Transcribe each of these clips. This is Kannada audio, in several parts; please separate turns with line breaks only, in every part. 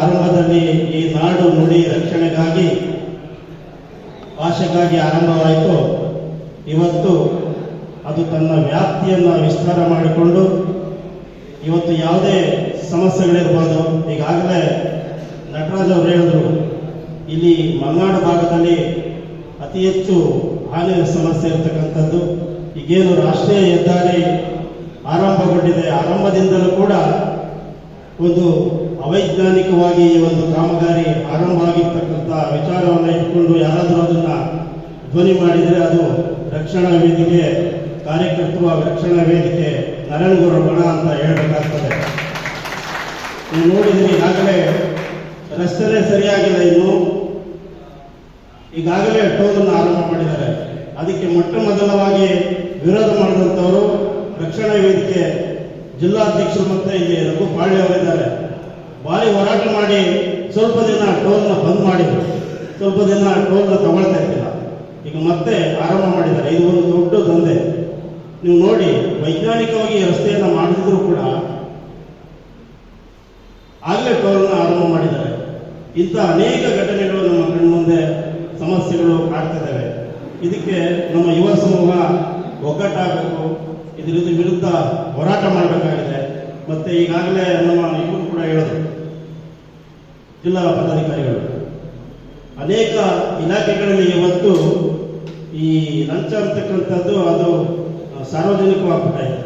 ಆರಂಭದಲ್ಲಿ ಈ ನಾಡು ನುಡಿ ರಕ್ಷಣೆಗಾಗಿ, ಭಾಷೆಗಾಗಿ ಆರಂಭವಾಯಿತು. ಇವತ್ತು ಅದು ತನ್ನ ವ್ಯಾಪ್ತಿಯನ್ನು ವಿಸ್ತಾರ ಮಾಡಿಕೊಂಡು, ಇವತ್ತು ಯಾವುದೇ ಸಮಸ್ಯೆಗಳಿರ್ಬೋದು ಈಗಾಗಲೇ ನಟರಾಜ್ ಅವರು ಹೇಳಿದ್ರು, ಇಲ್ಲಿ ಮಲೆನಾಡು ಭಾಗದಲ್ಲಿ ಅತಿ ಹೆಚ್ಚು ಹಾನಿಯ ಸಮಸ್ಯೆ ಇರತಕ್ಕಂಥದ್ದು. ಈಗೇನು ರಾಷ್ಟ್ರೀಯ ಹೆದ್ದಾರಿ ಆರಂಭಗೊಂಡಿದೆ. ಆರಂಭದಿಂದಲೂ ಕೂಡ ಒಂದು ಅವೈಜ್ಞಾನಿಕವಾಗಿ ಈ ಒಂದು ಕಾಮಗಾರಿ ಆರಂಭ ಆಗಿರ್ತಕ್ಕಂಥ ವಿಚಾರವನ್ನು ಇಟ್ಕೊಂಡು ಯಾರಾದರೂ ಅದನ್ನ ಧ್ವನಿ ಮಾಡಿದರೆ ಅದು ರಕ್ಷಣಾ ವೇದಿಕೆ ಕಾರ್ಯಕರ್ತರು ರಕ್ಷಣಾ ವೇದಿಕೆ ನರೇಂದ್ರ ಬಣ ಅಂತ ಹೇಳಬೇಕಾಗ್ತದೆ. ನೀವು ನೋಡಿದ್ರಿ, ಈಗಾಗಲೇ ರಸ್ತೆನೇ ಸರಿಯಾಗಿಲ್ಲ ಇನ್ನು. ಈಗಾಗಲೇ ಟೋಲನ್ನು ಆರಂಭ ಮಾಡಿದ್ದಾರೆ. ಅದಕ್ಕೆ ಮೊಟ್ಟ ಮೊದಲವಾಗಿ ವಿರೋಧ ಮಾಡಿದಂಥವರು ರಕ್ಷಣಾ ವೇದಿಕೆ ಜಿಲ್ಲಾಧ್ಯಕ್ಷರು ಮತ್ತು ಇಲ್ಲಿ ರಘು ಪಾಳ್ಯ ಅವರಿದ್ದಾರೆ. ಭಾರಿ ಹೋರಾಟ ಮಾಡಿ ಸ್ವಲ್ಪ ದಿನ ಟೋಲ್ನ ಬಂದ್ ಮಾಡಿದ್ರು ಸ್ವಲ್ಪ ದಿನ ಟೋಲ್ನ ತಗೊಳ್ತಾ ಇದ್ದಿಲ್ಲ. ಈಗ ಮತ್ತೆ ಆರಂಭ ಮಾಡಿದ್ದಾರೆ. ಇದು ಒಂದು ದೊಡ್ಡ ದಂಧೆ. ನೀವು ನೋಡಿ, ವೈಜ್ಞಾನಿಕವಾಗಿ ರಸ್ತೆಯನ್ನ ಮಾಡಿದ್ರು ಕೂಡ ಆಗಲೇ ಟೋಲ್ನ ಆರಂಭ ಮಾಡಿದ್ದಾರೆ. ಇಂಥ ಅನೇಕ ಘಟನೆಗಳು ನಮ್ಮ ಕಣ್ಮುಂದೆ ಸಮಸ್ಯೆಗಳು ಕಾಡ್ತಿದ್ದಾವೆ. ಇದಕ್ಕೆ ನಮ್ಮ ಯುವ ಸಮೂಹ ಒಗ್ಗಟ್ಟಾಗಬೇಕು. ಇದರಿಂದ ವಿರುದ್ಧ ಹೋರಾಟ ಮಾಡಬೇಕಾಗಿದೆ. ಮತ್ತೆ ಈಗಾಗಲೇ ನಮ್ಮ ಇವರು ಕೂಡ ಹೇಳಿದ್ರು ಜಿಲ್ಲಾ ಪದಾಧಿಕಾರಿಗಳು. ಅನೇಕ ಇಲಾಖೆಗಳಲ್ಲಿ ಇವತ್ತು ಈ ಲಂಚ ಅಂತಕ್ಕಂಥದ್ದು ಅದು ಸಾರ್ವಜನಿಕವಾಗ್ಬಿಟ್ಟ. ಇದೆ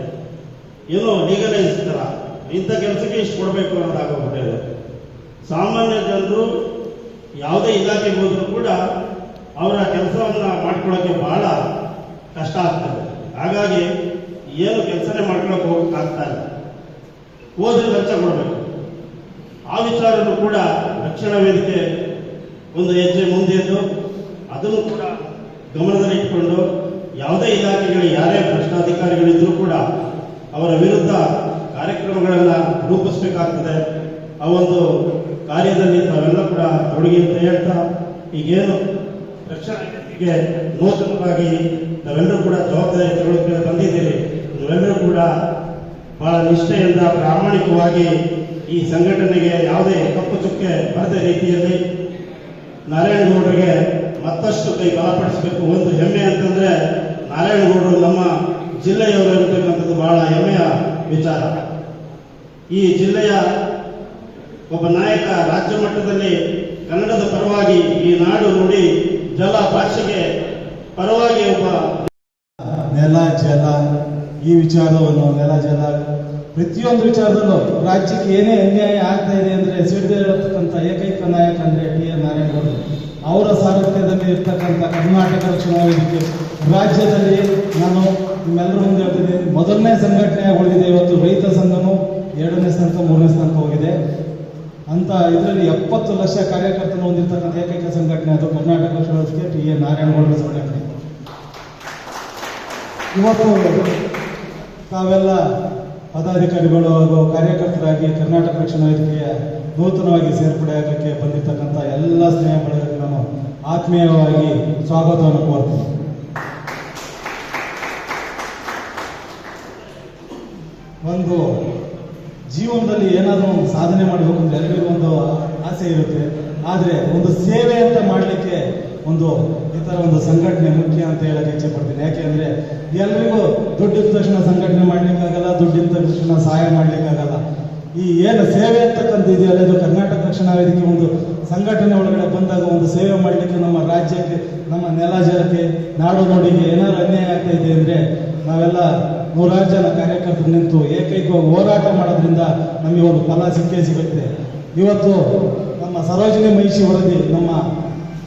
ಏನೋ ಲೀಗಲೈಸ್ ತರ ಇಂಥ ಕೆಲಸಕ್ಕೆ ಇಷ್ಟು ಕೊಡಬೇಕು ಅನ್ನೋದಾಗೋಗ್ಬಿಟ್ಟಿದೆ ಸಾಮಾನ್ಯ ಜನರು ಯಾವುದೇ ಇಲಾಖೆಗೆ ಹೋದರೂ ಕೂಡ ಅವರ ಕೆಲಸವನ್ನು ಮಾಡ್ಕೊಳ್ಳೋಕೆ ಬಹಳ ಕಷ್ಟ ಆಗ್ತದೆ. ಹಾಗಾಗಿ ಏನು ಕೆಲಸನೇ ಮಾಡ್ಕೊಳಕ್ಕೆ ಹೋಗಕ್ಕೆ ಇಲ್ಲ. ಹೋದ್ರೆ ಲಂಚ ಕೊಡಬೇಕು. ಆ ವಿಚಾರನೂ ಕೂಡ ರಕ್ಷಣಾ ವೇದಿಕೆ ಒಂದು ಹೆಜ್ಜೆ ಮುಂದೆ ಎದ್ದು ಅದನ್ನು ಕೂಡ ಗಮನದಲ್ಲಿಟ್ಟುಕೊಂಡು ಯಾವುದೇ ಇಲಾಖೆಗಳು, ಯಾರೇ ಭ್ರಷ್ಟಾಧಿಕಾರಿಗಳಿದ್ರೂ ಕೂಡ ಅವರ ವಿರುದ್ಧ ಕಾರ್ಯಕ್ರಮಗಳನ್ನು ರೂಪಿಸಬೇಕಾಗ್ತದೆ. ಆ ಒಂದು ಕಾರ್ಯದಲ್ಲಿ ತಾವೆಲ್ಲ ಕೂಡ ತೊಡಗಿ ಅಂತ ಹೇಳ್ತಾ, ಈಗೇನು ವೇದಿಕೆಗೆ ನೂತನವಾಗಿ ನಾವೆಲ್ಲರೂ ಕೂಡ ಜವಾಬ್ದಾರಿ ತಗೊಳ್ಳಕ್ಕೆ ಬಂದಿದ್ದೀರಿ. ನೀವೆಲ್ಲರೂ ಕೂಡ ಬಹಳ ನಿಷ್ಠೆಯಿಂದ ಪ್ರಾಮಾಣಿಕವಾಗಿ ಈ ಸಂಘಟನೆಗೆ ಯಾವುದೇ ಕಪ್ಪು ಚುಕ್ಕೆ ಬರದ ರೀತಿಯಲ್ಲಿ ನಾರಾಯಣಗೌಡರಿಗೆ ಮತ್ತಷ್ಟು ಕೈ ಬಲಪಡಿಸಬೇಕು ಒಂದು ಹೆಮ್ಮೆ ಅಂತಂದ್ರೆ ನಾರಾಯಣಗೌಡರು ನಮ್ಮ ಜಿಲ್ಲೆಯವರು ಇರತಕ್ಕಂಥದ್ದು ಬಹಳ ಹೆಮ್ಮೆಯ ವಿಚಾರ. ಈ ಜಿಲ್ಲೆಯ ಒಬ್ಬ ನಾಯಕ ರಾಜ್ಯ ಮಟ್ಟದಲ್ಲಿ ಕನ್ನಡದ ಪರವಾಗಿ ಈ ನಾಡು ನುಡಿ ಜಲ ಭಾಷೆಗೆ ಪರವಾಗಿ ಒಬ್ಬ
ನೆಲ, ಜಲ, ಈ ವಿಚಾರವನ್ನು ನೆಲ, ಜಲ ಪ್ರತಿಯೊಂದು ವಿಚಾರದಲ್ಲೂ ರಾಜ್ಯಕ್ಕೆ ಏನೇ ಅನ್ಯಾಯ ಆಗ್ತಾ ಇದೆ ಅಂದ್ರೆ ಸಿಡಿದೇ ಇರತಕ್ಕಂಥ ಏಕೈಕ ನಾಯಕ ಅಂದ್ರೆ ಟಿ ಎನ್ ನಾರಾಯಣಗೌಡರು ಅವರ. ಸಾರಥ್ಯದಲ್ಲಿ ಇರ್ತಕ್ಕಂಥ ಕರ್ನಾಟಕ ವೇದಿಕೆ ರಾಜ್ಯದಲ್ಲಿ ನಾನು ನಿಮ್ಮೆಲ್ಲರ ಮುಂದೆ ಹೇಳ್ತೀನಿ ಮೊದಲನೇ ಸಂಘಟನೆ ಉಳಿದಿದೆ ಇವತ್ತು. ರೈತ ಸಂಘನು ಎರಡನೇ ಸ್ಥಾನಕ್ಕೆ, ಮೂರನೇ ಸ್ಥಾನಕ್ಕೆ ಹೋಗಿದೆ. ಅಂತ ಇದರಲ್ಲಿ ಎಪ್ಪತ್ತು ಲಕ್ಷ ಕಾರ್ಯಕರ್ತರು ಹೊಂದಿರತಕ್ಕಂಥ ಏಕೈಕ ಸಂಘಟನೆ ಅದು ಕರ್ನಾಟಕ ವೇದಿಕೆ ಟಿ ಎನ್ ನಾರಾಯಣಗೌಡರ ಸಂಘಟನೆ. ಇವತ್ತು ತಾವೆಲ್ಲ ಪದಾಧಿಕಾರಿಗಳು ಹಾಗೂ ಕಾರ್ಯಕರ್ತರಾಗಿ ಕರ್ನಾಟಕ ರಕ್ಷಣಾ ವೇದಿಕೆಯ ನೂತನವಾಗಿ ಸೇರ್ಪಡೆ ಆಗಲಿಕ್ಕೆ ಬಂದಿರತಕ್ಕಂಥ ಎಲ್ಲ ಸ್ನೇಹ ಬಳಗಕ್ಕೆ ನಾನು ಆತ್ಮೀಯವಾಗಿ ಸ್ವಾಗತವನ್ನು ಕೋರ್ತೀನಿ. ಒಂದು, ಜೀವನದಲ್ಲಿ ಏನಾದರೂ ಸಾಧನೆ ಮಾಡಬೇಕು ಅಂತ ಎಲ್ಲರಿಗೂ ಒಂದು ಆಸೆ ಇರುತ್ತೆ. ಆದರೆ ಒಂದು ಸೇವೆ ಅಂತ ಮಾಡಲಿಕ್ಕೆ ಒಂದು ಈ ಥರ ಒಂದು ಸಂಘಟನೆ ಮುಖ್ಯ ಅಂತ ಹೇಳಕ್ಕೆ ಇಚ್ಛೆ ಪಡ್ತೀನಿ. ಯಾಕೆಂದ್ರೆ ಎಲ್ರಿಗೂ ದುಡ್ಡಿದ ತಕ್ಷಣ ಸಂಘಟನೆ ಮಾಡ್ಲಿಕ್ಕಾಗಲ್ಲ ದುಡ್ಡಿದ ತಕ್ಷಣ ಸಹಾಯ ಮಾಡ್ಲಿಕ್ಕಾಗಲ್ಲ. ಈ ಏನು ಸೇವೆ ಅಂತಕ್ಕಂಥ ಇದೆಯಲ್ಲ, ಇದು ಕರ್ನಾಟಕ ರಕ್ಷಣಾ ವೇದಿಕೆ ಒಂದು ಸಂಘಟನೆ ಒಳಗಡೆ ಬಂದಾಗ ಒಂದು ಸೇವೆ ಮಾಡಲಿಕ್ಕೆ ನಮ್ಮ ರಾಜ್ಯಕ್ಕೆ, ನಮ್ಮ ನೆಲ ಜಲಕ್ಕೆ, ನಾಡು ನೋಡಿಗೆ ಏನಾದ್ರು ಅನ್ಯಾಯ ಆಗ್ತಾ ಇದೆ ಅಂದ್ರೆ ನಾವೆಲ್ಲ ನೂರಾರು ಜನ ಕಾರ್ಯಕರ್ತರು ನಿಂತು ಏಕೈಕವಾಗಿ ಹೋರಾಟ ಮಾಡೋದ್ರಿಂದ ನಮಗೆ ಒಂದು ಫಲ ಸಿಕ್ಕೇ ಸಿಗುತ್ತೆ. ಇವತ್ತು ನಮ್ಮ ಸರೋಜಿನಿ ಮಹಿಷಿ ವರದಿ ನಮ್ಮ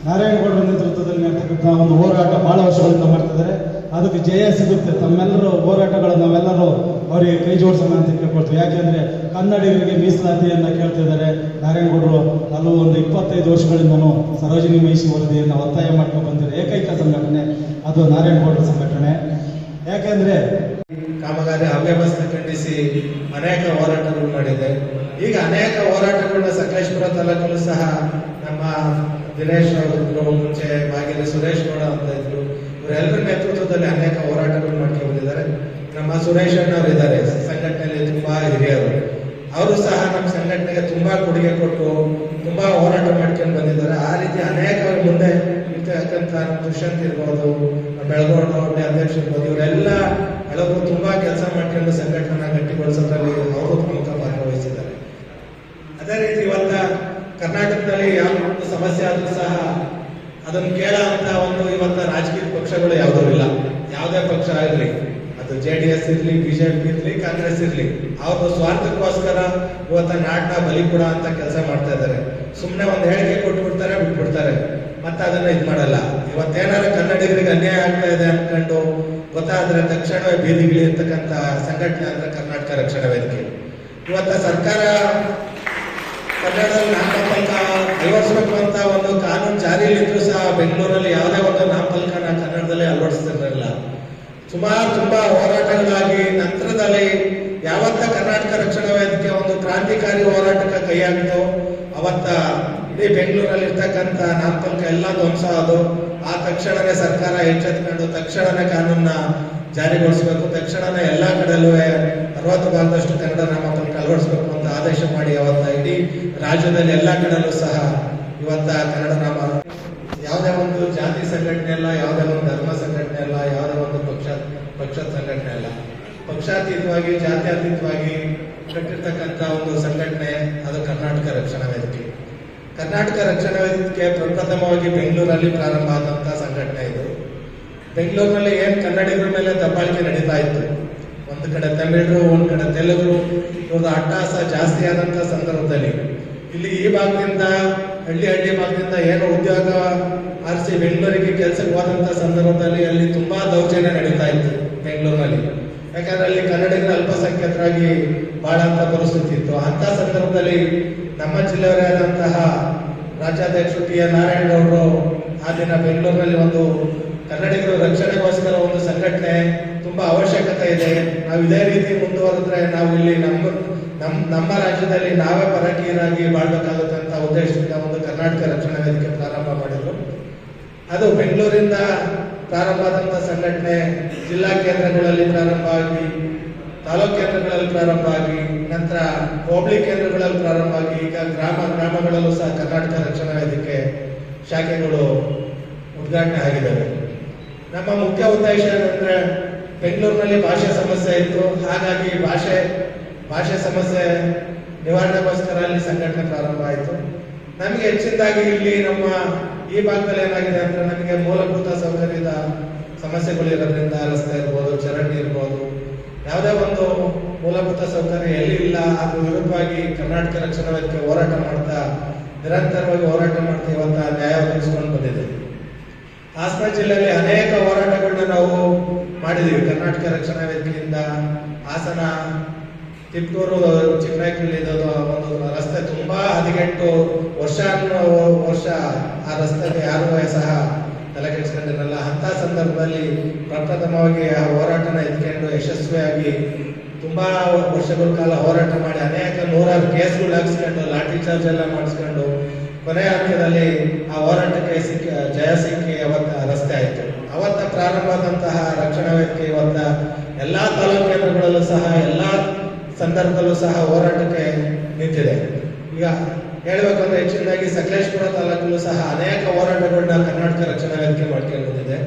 ನಾರಾಯಣಗೌಡರ ನೇತೃತ್ವದಲ್ಲಿ ನಡೆತಕ್ಕಂಥ ಒಂದು ಹೋರಾಟ ಬಹಳ ವರ್ಷಗಳಿಂದ ಮಾಡ್ತಿದ್ದಾರೆ. ಅದಕ್ಕೆ ಜಯ ಸಿಗುತ್ತೆ. ತಮ್ಮೆಲ್ಲರೂ ಹೋರಾಟಗಳು ನಾವೆಲ್ಲರೂ ಅವರಿಗೆ ಕೈ ಜೋಡಿಸೋಣ ಅಂತ ಕೇಳ್ಕೊಳ್ತೀವಿ. ಯಾಕೆಂದ್ರೆ ಕನ್ನಡಿಗರಿಗೆ ಮೀಸಲಾತಿಯನ್ನ ಕೇಳ್ತಿದ್ದಾರೆ ನಾರಾಯಣಗೌಡರು ಹಲವು ಒಂದು ಇಪ್ಪತ್ತೈದು ವರ್ಷಗಳಿಂದನೂ ಸರೋಜಿನಿ ಮಹಿಷಿ ವರದಿಯನ್ನು ಒತ್ತಾಯ ಮಾಡ್ಕೊಂಡು ಬಂದಿರೋ ಏಕೈಕ ಸಂಘಟನೆ, ಅದು ನಾರಾಯಣಗೌಡರ ಸಂಘಟನೆ. ಯಾಕೆಂದ್ರೆ
ಕಾಮಗಾರಿ ಅವ್ಯವಸ್ಥೆ ಖಂಡಿಸಿ ಅನೇಕ ಹೋರಾಟಗಳು ಮಾಡಿದೆ. ಈಗ ಅನೇಕ ಹೋರಾಟಗಳನ್ನ ಸಕಲೇಶ್ಪುರ ತಾಲೂಕಲ್ಲೂ ಸಹ ನಮ್ಮ ದಿನೇಶ್ ಅವರು ಮುಂಚೆ ಬಾಗಿಲು ಸುರೇಶ್ ಗೌಡ ಅಂತ ಇದ್ರು. ಇವರೆಲ್ಲರ ನೇತೃತ್ವದಲ್ಲಿ ಅನೇಕ ಹೋರಾಟಗಳು ಮಾಡ್ಕೊಂಡು ನಮ್ಮ ಸುರೇಶ್ ಅಣ್ಣವ್ರು ಇದ್ದಾರೆ, ಸಂಘಟನೆಯಲ್ಲಿ ತುಂಬಾ ಹಿರಿಯರು. ಅವರು ಸಹ ನಮ್ಮ ಸಂಘಟನೆಗೆ ತುಂಬಾ ಕೊಡುಗೆ ಕೊಟ್ಟು ತುಂಬಾ ಹೋರಾಟ ಮಾಡ್ಕೊಂಡು ಬಂದಿದ್ದಾರೆ. ಆ ರೀತಿ ಅನೇಕ ಮುಂದೆ ನಮ್ಮ ದುಷ್ಯಂತ್ ಇರ್ಬೋದು ಬೆಳಗೋಡು ಅಧ್ಯಕ್ಷ ಇರ್ಬೋದು, ಇವರೆಲ್ಲ ಹಳಬರು ತುಂಬಾ ಕೆಲಸ ಮಾಡ್ಕೊಂಡು ಸಂಘಟನೆ ಗಟ್ಟಿಗೊಳಿಸೋದ್ರಲ್ಲಿ ಅವರು ಪ್ರಮುಖ ಪಾತ್ರ ವಹಿಸಿದ್ದಾರೆ. ಅದೇ ರೀತಿ ಇವತ್ತ ಕರ್ನಾಟಕದಲ್ಲಿ ಯಾವ ಒಂದು ಸಮಸ್ಯೆ ಆದ್ರೂ ಸಹ ಅದನ್ನು ಕೇಳ ಅಂತ ಒಂದು ಇವತ್ತ ರಾಜಕೀಯ ಪಕ್ಷಗಳು ಯಾವುದೂ ಇಲ್ಲ. ಯಾವುದೇ ಪಕ್ಷ ಆಗ್ಲಿ ಅದು ಜೆ ಡಿ ಎಸ್ ಇರ್ಲಿ ಬಿಜೆಪಿ ಇರ್ಲಿ, ಕಾಂಗ್ರೆಸ್ ಇರ್ಲಿ ಅವ್ರ ಸ್ವಾರ್ಥಕ್ಕೋಸ್ಕರ ಇವತ್ತ ನಾಟಕ ಬಲಿ ಕೂಡ ಅಂತ ಕೆಲಸ ಮಾಡ್ತಾ ಇದ್ದಾರೆ. ಸುಮ್ಮನೆ ಒಂದು ಹೇಳಿಕೆ ಕೊಟ್ಬಿಡ್ತಾರೆ ಬಿಟ್ಬಿಡ್ತಾರೆ ಮತ್ತೆ ಅದನ್ನ ಇದ್ ಮಾಡಲ್ಲ ಇವತ್ತೇನಾದ್ರು ಕನ್ನಡಿಗರಿಗೆ ಅನ್ಯಾಯ ಆಗ್ತಾ ಇದೆ ಅನ್ಕೊಂಡು ಗೊತ್ತಾದ್ರೆ ತಕ್ಷಣವೇ ಬೀದಿಗಿಳಿರ್ತಕ್ಕಂಥ ಸಂಘಟನೆ ಅಂದ್ರೆ ಕರ್ನಾಟಕ ರಕ್ಷಣಾ ವೇದಿಕೆ. ಇವತ್ತ ಸರ್ಕಾರ ಕನ್ನಡದಲ್ಲಿ ನಾಮಫಲಕ ಅಳವಡಿಸಬೇಕು ಅಂತ ಒಂದು ಕಾನೂನು ಜಾರಿಯಲ್ಲಿ ಜಾರಿಯಲ್ಲಿದ್ರು ಸಹ ಬೆಂಗಳೂರಲ್ಲಿ ಯಾವುದೇ ಒಂದು ನಾಮಫಲಕನ ಕನ್ನಡದಲ್ಲಿ ಅಳವಡಿಸ್ತಿರಲಿಲ್ಲ. ಸುಮಾರು ತುಂಬಾ ಹೋರಾಟಗಳಾಗಿ ನಂತರದಲ್ಲಿ ಯಾವತ್ತ ಕರ್ನಾಟಕ ರಕ್ಷಣಾ ವೇದಿಕೆ ಒಂದು ಕ್ರಾಂತಿಕಾರಿ ಹೋರಾಟಕ್ಕೆ ಕೈ ಹಾಕಿತು, ಅವತ್ತ ಇಡೀ ಬೆಂಗಳೂರಲ್ಲಿ ಇರ್ತಕ್ಕಂಥ ನಾಮಫಲಕ ಎಲ್ಲ ಧ್ವಂಸ ಅದು ಆ ತಕ್ಷಣನೇ ಸರ್ಕಾರ ಎಚ್ಚೆತ್ಕೊಂಡು, ತಕ್ಷಣನೇ ಕಾನೂನ ಜಾರಿಗೊಳಿಸಬೇಕು, ತಕ್ಷಣನೇ ಎಲ್ಲಾ ಕಡೆಯಲ್ಲೂ ಅರವತ್ತು ಭಾಗದಷ್ಟು ಕನ್ನಡ ನಾಮಫಲಕ ಅಳವಡಿಸಬೇಕು ಅಂತ ಆದೇಶ ಮಾಡಿ ಅವತ್ತ ಇಡೀ ರಾಜ್ಯದಲ್ಲಿ ಎಲ್ಲಾ ಕಡೆಯಲ್ಲೂ ಸಹ ಇವತ್ತ ಕನ್ನಡ ನಾಮ ಯಾವುದೇ ಒಂದು ಜಾತಿ ಸಂಘಟನೆ ಅಲ್ಲ, ಯಾವುದೇ ಒಂದು ಧರ್ಮ ಸಂಘಟನೆ ಅಲ್ಲ, ಯಾವುದೇ ಒಂದು ಪಕ್ಷ ಪಕ್ಷದ ಸಂಘಟನೆ ಅಲ್ಲ. ಪಕ್ಷಾತೀತವಾಗಿ, ಜಾತ್ಯತೀತವಾಗಿ ಕಟ್ಟಿರ್ತಕ್ಕಂಥ ಒಂದು ಸಂಘಟನೆ ಅದು ಕರ್ನಾಟಕ ರಕ್ಷಣಾ ವೇದಿಕೆ. ಕರ್ನಾಟಕ ರಕ್ಷಣಾ ವೇದಿಕೆ ಪ್ರಪ್ರಥಮವಾಗಿ ಬೆಂಗಳೂರಲ್ಲಿ ಪ್ರಾರಂಭ ಆದಂತಹ ಸಂಘಟನೆ ಇದು. ಬೆಂಗಳೂರಿನಲ್ಲಿ ಏನು ಕನ್ನಡಿಗರ ಮೇಲೆ ದಬ್ಬಾಳಿಕೆ ನಡೀತಾ ಇತ್ತು? ಒಂದು ಕಡೆ ತಮಿಳರು, ಒಂದು ಕಡೆ ತೆಲುಗರು ಇವ್ರದ್ದು ಅಟ್ಟಹಾಸ ಜಾಸ್ತಿ ಆದಂತಹ ಸಂದರ್ಭದಲ್ಲಿ. ಇಲ್ಲಿ ಈ ಭಾಗದಿಂದ, ಹಳ್ಳಿ ಹಳ್ಳಿ ಭಾಗದಿಂದ ಏನು ಉದ್ಯೋಗ ಆರಿಸಿ ಬೆಂಗಳೂರಿಗೆ ಕೆಲಸಕ್ಕೆ ಹೋದಂತ ಸಂದರ್ಭದಲ್ಲಿ ಅಲ್ಲಿ ತುಂಬಾ ದೌರ್ಜನ್ಯ ನಡೀತಾ ಇತ್ತು ಬೆಂಗಳೂರಿನಲ್ಲಿ. ಯಾಕಂದ್ರೆ ಅಲ್ಲಿ ಕನ್ನಡಿಗರ ಅಲ್ಪಸಂಖ್ಯಾತರಾಗಿ ಬಾಳಂತ ಪರಿಸ್ಥಿತಿ ಇತ್ತು. ಅಂತ ಸಂದರ್ಭದಲ್ಲಿ ನಮ್ಮ ಜಿಲ್ಲೆಯವರೇ ಆದಂತಹ ರಾಜ್ಯಾಧ್ಯಕ್ಷರು ಟಿ ಎನ್ ನಾರಾಯಣಗೌಡರು ಆ ದಿನ ಬೆಂಗಳೂರಿನಲ್ಲಿ ಒಂದು ಕನ್ನಡಿಗರ ರಕ್ಷಣೆಗೋಸ್ಕರ ಒಂದು ಸಂಘಟನೆ ತುಂಬಾ ಅವಶ್ಯಕತೆ ಇದೆ. ನಾವು ಇದೇ ರೀತಿ ಮುಂದುವರೆದ್ರೆ ನಾವು ಇಲ್ಲಿ ನಮ್ಮ ನಮ್ ನಮ್ಮ ರಾಜ್ಯದಲ್ಲಿ ನಾವೇ ಪರಕೀಯರಾಗಿ ಬಾಳ್ಬೇಕಾಗುತ್ತೆ ಅಂತ ಉದ್ದೇಶದಿಂದ ಒಂದು ಕರ್ನಾಟಕ ರಕ್ಷಣಾ ವೇದಿಕೆ ಪ್ರಾರಂಭ ಮಾಡಿದ್ರು. ಅದು ಬೆಂಗಳೂರಿಂದ ಪ್ರಾರಂಭ ಆದಂತ ಸಂಘಟನೆ ಜಿಲ್ಲಾ ಕೇಂದ್ರಗಳಲ್ಲಿ ಪ್ರಾರಂಭ ಆಗಿ ತಾಲೂಕು ಕೇಂದ್ರಗಳಲ್ಲಿ ಪ್ರಾರಂಭ ಆಗಿ ನಂತರ ಹೋಬಳಿ ಕೇಂದ್ರಗಳಲ್ಲಿ ಪ್ರಾರಂಭ ಆಗಿ ಈಗ ಗ್ರಾಮ ಗ್ರಾಮಗಳಲ್ಲೂ ಸಹ ಕರ್ನಾಟಕ ರಕ್ಷಣಾ ವೇದಿಕೆ ಶಾಖೆಗಳು ಉದ್ಘಾಟನೆ ಆಗಿದ್ದಾವೆ. ನಮ್ಮ ಮುಖ್ಯ ಉದ್ದೇಶ ಏನಂದ್ರೆ ಬೆಂಗಳೂರಿನಲ್ಲಿ ಭಾಷೆ ಸಮಸ್ಯೆ ಇತ್ತು. ಹಾಗಾಗಿ ಭಾಷೆ ಭಾಷೆ ಸಮಸ್ಯೆ ನಿವಾರಣೆಗೋಸ್ಕರ ಅಲ್ಲಿ ಸಂಘಟನೆ ಪ್ರಾರಂಭ ಆಯಿತು. ನಮಗೆ ಹೆಚ್ಚಿನದಾಗಿ ಇಲ್ಲಿ ನಮ್ಮ ಈ ಭಾಗದಲ್ಲಿ ಏನಾಗಿದೆ ಅಂದ್ರೆ ನಮಗೆ ಮೂಲಭೂತ ಸೌಕರ್ಯದ ಸಮಸ್ಯೆಗಳು ಇರೋದ್ರಿಂದ ರಸ್ತೆ ಇರ್ಬೋದು, ಚರಂಡಿ ಇರ್ಬೋದು, ಯಾವುದೇ ಒಂದು ಮೂಲಭೂತ ಸೌಕರ್ಯ ಎಲ್ಲಿ ಇಲ್ಲ ಅದ್ರ ವಿರುದ್ಧವಾಗಿ ಕರ್ನಾಟಕ ರಕ್ಷಣಾ ವೇದಿಕೆ ಹೋರಾಟ ಮಾಡ್ತಾ, ನಿರಂತರವಾಗಿ ಹೋರಾಟ ಮಾಡ್ತಾ ಇವತ್ತ ನ್ಯಾಯ ಒದಗಿಸ್ಕೊಂಡು ಬಂದಿದೆ. ಹಾಸನ ಜಿಲ್ಲೆಯಲ್ಲಿ ಅನೇಕ ಹೋರಾಟಗಳನ್ನ ನಾವು ಮಾಡಿದೀವಿ. ಕರ್ನಾಟಕ ರಕ್ಷಣಾ ವೇದಿಕೆಯಿಂದ ಹಾಸನ ತಿಪ್ಟೂರು ಚಿಕ್ಕನಾಯಕಲ್ಲಿ ಒಂದು ರಸ್ತೆ ತುಂಬಾ ಹದಿನೆಂಟು ವರ್ಷ ವರ್ಷ ಆ ರಸ್ತೆಗೆ ಯಾರು ಸಹ ತಲೆ ಕೆಡಿಸ್ಕೊಂಡಿರಲ್ಲ. ಅಂತ ಸಂದರ್ಭದಲ್ಲಿ ಪ್ರಪ್ರಥಮವಾಗಿ ಆ ಹೋರಾಟನ ಎತ್ಕೊಂಡು ಯಶಸ್ವಿಯಾಗಿ ತುಂಬಾ ವರ್ಷಗಳ ಕಾಲ ಹೋರಾಟ ಮಾಡಿ ಅನೇಕ ನೂರಾರು ಕೇಸ್ಗಳು ಹಾಕ್ಸ್ಕೊಂಡು, ಲಾಠಿ ಚಾರ್ಜ್ ಎಲ್ಲ ಮಾಡಿಸ್ಕೊಂಡು ಕೊನೆಯ ಹಂತದಲ್ಲಿ ಆ ಹೋರಾಟಕ್ಕೆ ಸಿಕ್ಕ, ಜಯ ಸಿಕ್ಕಿ ಅವತ್ತ ರಸ್ತೆ ಆಯಿತು. ಅವತ್ತ ಪ್ರಾರಂಭ ಆದಂತಹ ರಕ್ಷಣಾ ವ್ಯಕ್ತಿ ಇವತ್ತ ಎಲ್ಲಾ ತಾಲೂಕು ಕೇಂದ್ರಗಳಲ್ಲೂ ಸಹ ಎಲ್ಲಾ ಸಂದರ್ಭದಲ್ಲೂ ಸಹ ಹೋರಾಟಕ್ಕೆ ನಿಂತಿದೆ. ಈಗ ಹೇಳ್ಬೇಕಂದ್ರೆ ಹೆಚ್ಚಿನದಾಗಿ ಸಕಲೇಶ್ಪುರ ತಾಲೂಕಲ್ಲೂ ಸಹ ಅನೇಕ ಹೋರಾಟಗಳನ್ನ ಕರ್ನಾಟಕ ರಕ್ಷಣಾ ವೇದಿಕೆ ಮಾಡ್ಕೊಂಡು ಬಂದಿದೆ